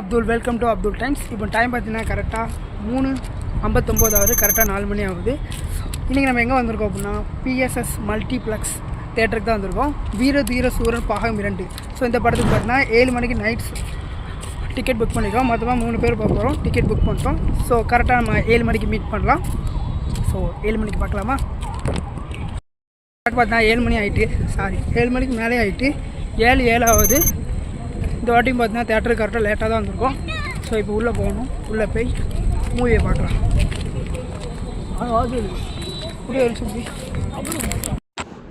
Abdul welcome to Abdul times இப்போ time பார்த்தீங்கன்னா கரெக்டாக மூணு ஐம்பத்தொம்போது ஆகுது. கரெக்டாக நாலு மணி ஆகுது. இன்றைக்கி நம்ம எங்கே வந்திருக்கோம் அப்படின்னா பிஎஸ்எஸ் மல்டிப்ளெக்ஸ் தேட்டருக்கு தான் வந்திருக்கோம். வீர தீர சூரன் பாகம் இரண்டு. ஸோ இந்த படத்துக்கு பார்த்தீங்கன்னா ஏழு மணிக்கு நைட்ஸ் டிக்கெட் புக் பண்ணிக்கிறோம் மொத்தமாக மூணு பேர் போக போகிறோம் டிக்கெட் புக் பண்ணுறோம் ஸோ கரெக்டாக நம்ம ஏழு மணிக்கு மீட் பண்ணலாம். ஸோ ஏழு மணிக்கு பார்க்கலாமா? பார்த்தா ஏழு மணி ஆகிட்டு சாரி ஏழு மணிக்கு மேலே ஆகிட்டு ஏழு ஏழாவது இந்த வாட்டியும் பார்த்தீங்கன்னா தேட்டருக்கு கரெக்டாக லேட்டாக தான் வந்திருக்கோம். ஸோ இப்போ உள்ளே போகணும். உள்ளே போய் மூவியை பார்க்கலாம்.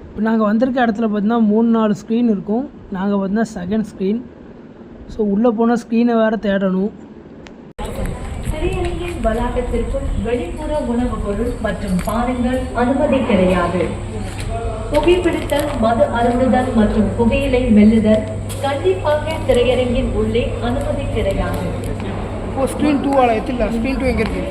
இப்போ நாங்கள் வந்திருக்க இடத்துல பார்த்தீங்கன்னா மூணு நாலு ஸ்க்ரீன் இருக்கும். நாங்கள் பார்த்தீங்கன்னா செகண்ட் ஸ்க்ரீன் ஸோ உள்ளே போனால் ஸ்க்ரீனை வேறு தேடணும். வளாகத்திற்குள் வெளிப்புற உணவுப் பொருள் மற்றும் பானங்கள் அனுமதி கிடையாது. புகைப்பிடித்தல் மது அருந்துதல் மற்றும் புகையிலை மெல்லுதல் கண்டிப்பாக திரையரங்கின் உள்ளே அனுமதி கிடையாது. ஓ ஸ்க்ரீன் டூ ஆளா எத்தில்ல ஸ்க்ரீன் டூ எங்கே இருக்கு?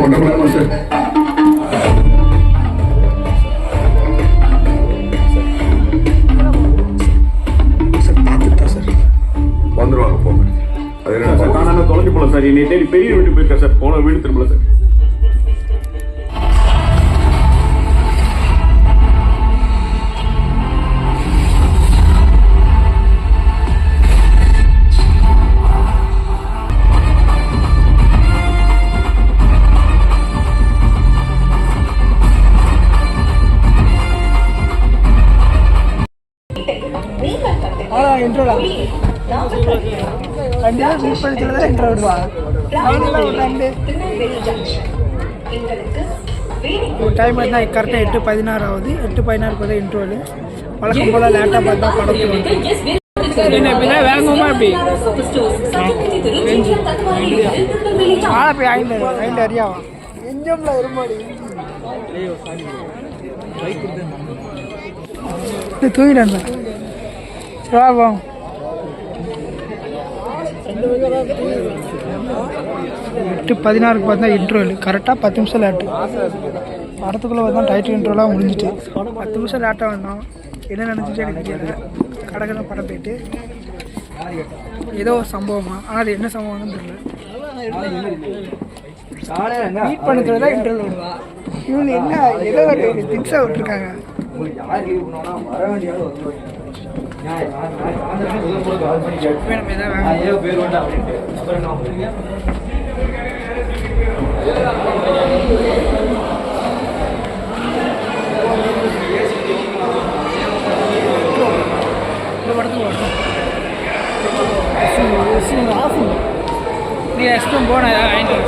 சார் ஒன்றரை மணி நேரமா வந்துருவாங்க போங்க அது என்ன சார் நான் தொலைஞ்சு போல சார் என்னை தேடி பெரிய வீட்டுக்கு போயிருக்கேன் சார் போன வீடு திரும்பல சார். அவ்வளோ இன்ட்ரோடா ரெண்டு பேர் மீட் பண்ணிச்சுல தான் இன்ட்ரோ விடுவா. ரெண்டு இப்போ டைம் பார்த்தா கரெக்டாக எட்டு பதினாறு ஆகுது. எட்டு பதினாறு பார்த்தா இன்ட்ரோல் வழக்கம் போல் லேட்டாக பார்த்தா படத்துக்கு என்ன எப்படின்னா வேகமா எப்படி ஆளை போய் ஐந்து ஐந்து அறியாவா எஞ்சம்ல வருமாடி தூங்கிட்டேன் சிவாபம் எட்டு பதினாறுக்கு பார்த்தா இன்ட்ரோல் கரெக்டாக பத்து நிமிஷம் லேட்டு படத்துக்குள்ளே பார்த்தா டைட்டில் இன்ட்ரோலாம் முடிஞ்சிட்டு பத்து நிமிஷம் லேட்டாக வந்தோம் என்ன நினச்சிச்சு எனக்கு தெரியல. கடற்கரை படம் போயிட்டு. ஏதோ ஒரு சம்பவமா? ஆனால் அது என்ன சம்பவம்னு தெரியல. மீட் பண்ணுறது தான் இன்டர்வியூ இவங்க என்ன ஏதோ ஒரு திங்ஸாக விட்டுருக்காங்க. இப்போ நம்ம எதாவது வாங்க இந்த படத்துக்கு வரணும் ஆஃபும் நீங்கள் எக்ஸ்பிளம் போன வாங்கிட்டு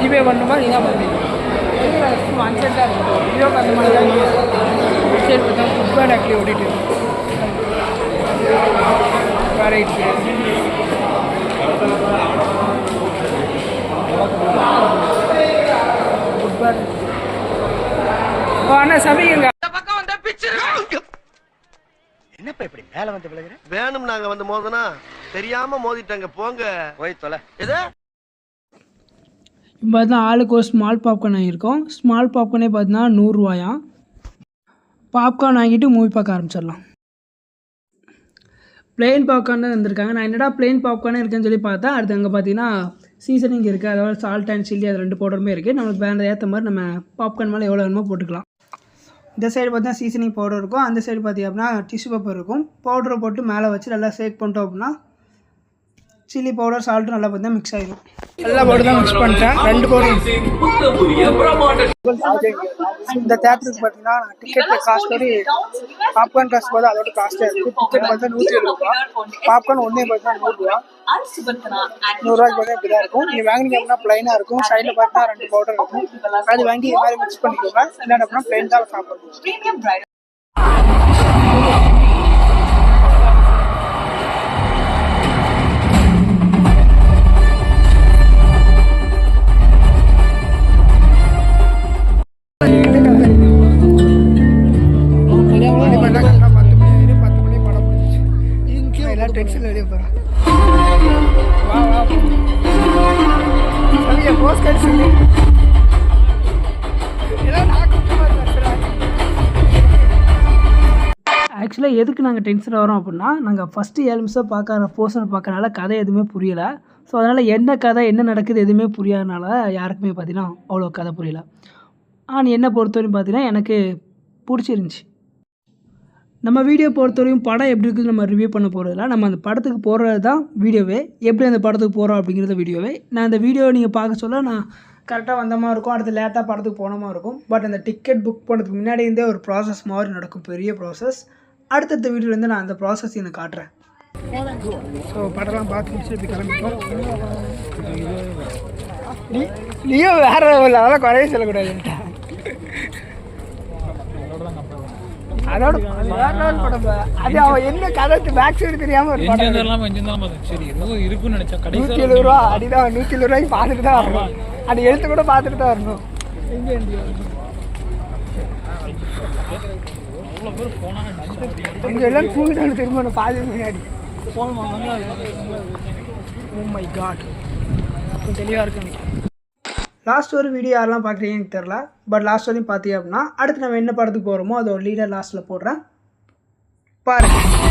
ஜிபே பண்ணணுமா நீ தான் பண்ணுவீங்க அன்செட்டாக இருக்கும் வீடியோக்கு அந்த மாதிரி தான் சரி பார்த்தா ஃபுட்பால் ஆக்டிவ் ஓடிட்டு இருக்கு. ரைட்டு ஃபுட்பால் ஓ அண்ணா சமைக்குங்க வேணும் நாங்க வந்து மோதனா தெரியாம மோதிட்டாங்க போங்க. போய் தொலை. எது இப்போ பார்த்தா ஆளுக்கு ஒரு ஸ்மால் பாப்கார்ன் வாங்கியிருக்கோம். ஸ்மால் பாப்கார்னே பார்த்தீங்கன்னா நூறுரூவாயா? பாப்கார்ன் வாங்கிட்டு மூவி பார்க்க ஆரம்பிச்சிடலாம். பிளெயின் பாப்கார்ன் தான் வந்திருக்காங்க நான் என்னடா பிளெயின் பாப்கார்னே இருக்குன்னு சொல்லி பார்த்தா அடுத்து அங்கே பார்த்தீங்கன்னா சீசனிங் இருக்குது அதாவது சால்ட் அண்ட் சில்லி அது ரெண்டு பவுடருமே இருக்குது நம்மளுக்கு வேறு ஏற்ற மாதிரி நம்ம பாப்கார்ன் மேலே எவ்வளோ வேணுமோ போட்டுக்கலாம். இந்த சைடு பார்த்தீங்கன்னா சீசனிங் பவுடர் இருக்கும். அந்த சைடு பார்த்தீங்க அப்படின்னா டிஷ்யூ பேப்பர் இருக்கும். பவுடரை போட்டு மேலே வச்சு நல்லா சேக் பண்ணிட்டோம் அப்படின்னா சில்லி பவுடர் சால்ட்டும் நல்லா பார்த்தா மிக்ஸ் ஆகிடும் எல்லா பவுடர் தான் மிக்ஸ் பண்ணிட்டேன். ரெண்டு பவுடர் இந்த தேட்டருக்கு பார்த்தீங்கன்னா டிக்கெட் காஸ்ட் வரி பாப்கார்ன் காஸ்ட் பார்த்தா அதோட காஸ்ட்டாக இருக்குது டிக்கெட் பார்த்தா நூற்றி எழுபது ரூபா. பாப்கார்ன் ஒன்றே பார்த்தா நூறுரூவா நூறுரூவாய்க்கு பார்த்தா இப்படி தான் இருக்கும். நீங்கள் வாங்கினீங்க அப்படின்னா ப்ளைனாக இருக்கும். சைடில் பார்த்தா ரெண்டு பவுடர் இருக்கும். அது வாங்கி இது மாதிரி மிக்ஸ் பண்ணிக்கோங்க. இல்லைன்னா அப்படின்னா ப்ளைன் தான் சாப்பிடணும். டென்ஷன் ஆக்சுவலாக எதுக்கு நாங்கள் டென்ஷன் ஆகிறோம் அப்படின்னா நாங்கள் ஃபஸ்ட்டு ஏழு நிமிஷம் பார்க்குற போர்ஷன் பார்க்கறனால கதை எதுவுமே புரியலை. ஸோ அதனால் என்ன கதை என்ன நடக்குது எதுவுமே புரியாதனால யாருக்குமே பார்த்தீங்கன்னா அவ்வளோ கதை புரியல. ஆனால் என்னை பொறுத்தவரையும் பார்த்தீங்கன்னா எனக்கு பிடிச்சிருந்துச்சி. நம்ம வீடியோ பொறுத்தவரையும் படம் எப்படி இருக்குது நம்ம ரிவ்யூ பண்ண போகிறதில்ல நம்ம அந்த படத்துக்கு போகிறது தான் வீடியோவே எப்படி அந்த படத்துக்கு போகிறோம் அப்படிங்கிறத வீடியோவே நான் அந்த வீடியோவை நீங்கள் பார்க்க சொல்ல நான் கரெக்டாக வந்த மாதிரி இருக்கும். அடுத்து லேட்டாக படத்துக்கு போன மாதிரி இருக்கும். பட் அந்த டிக்கெட் புக் பண்ணுறதுக்கு முன்னாடி இருந்தே ஒரு ப்ராசஸ் மாதிரி நடக்கும். பெரிய ப்ராசஸ் அடுத்தடுத்த வீடியோலேருந்து நான் அந்த ப்ராசஸ் எனக்கு காட்டுறேன். ஸோ படம்லாம் பார்த்து முடிச்சு இப்படி கிளம்பிட்டோம். நீயும் வேறு லெவலில் அதெல்லாம் குறைய சொல்லக்கூடாது அதோட அது வேற படம். அது அவன் என்ன கதை பேக் சைடு தெரியாம ஒரு படம் எல்லாம் பார்த்தேன் சரி ஏதோ இருக்குன்னு நினைச்சேன் நூற்றி கடைசி எழுபது ரூபா அடிதான் நூற்றி எழுபது ரூபாய்க்கு பார்த்துட்டு தான் வரணும். அது எழுத்து கூட பார்த்துட்டு தான் வரணும். எங்கே அங்கே எல்லாம் தூங்கிட்டாங்க திரும்ப பாதி முன்னாடி. ஓ மை காட் அப்போ தெளிவாக இருக்கு லாஸ்ட் ஒரு வீடியோ யாரெல்லாம் பார்க்குறீங்கன்னு தெரில பட் லாஸ்ட் வரையும் பார்த்தீங்க அப்படின்னா அடுத்து நம்ம என்ன படத்துக்கு போகிறோமோ அதோட லீடர் லாஸ்ட்டில் போடுறேன். பாருங்கள்